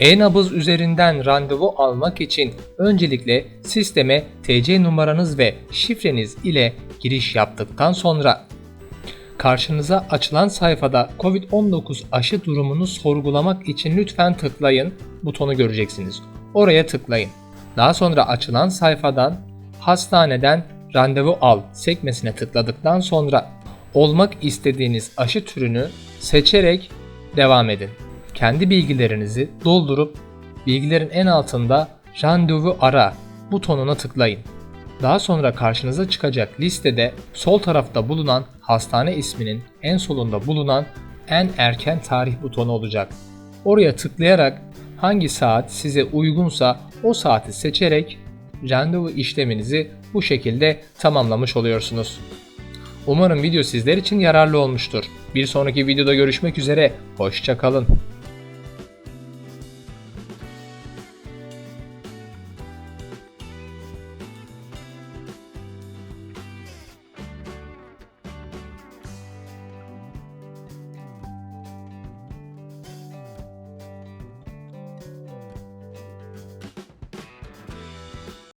E-nabız üzerinden randevu almak için öncelikle sisteme TC numaranız ve şifreniz ile giriş yaptıktan sonra karşınıza açılan sayfada COVID-19 aşı durumunu sorgulamak için lütfen tıklayın butonu göreceksiniz. Oraya tıklayın. Daha sonra açılan sayfadan hastaneden randevu al sekmesine tıkladıktan sonra olmak istediğiniz aşı türünü seçerek devam edin. Kendi bilgilerinizi doldurup bilgilerin en altında randevu ara butonuna tıklayın. Daha sonra karşınıza çıkacak listede sol tarafta bulunan hastane isminin en solunda bulunan en erken tarih butonu olacak. Oraya tıklayarak hangi saat size uygunsa o saati seçerek randevu işleminizi bu şekilde tamamlamış oluyorsunuz. Umarım video sizler için yararlı olmuştur. Bir sonraki videoda görüşmek üzere, hoşçakalın.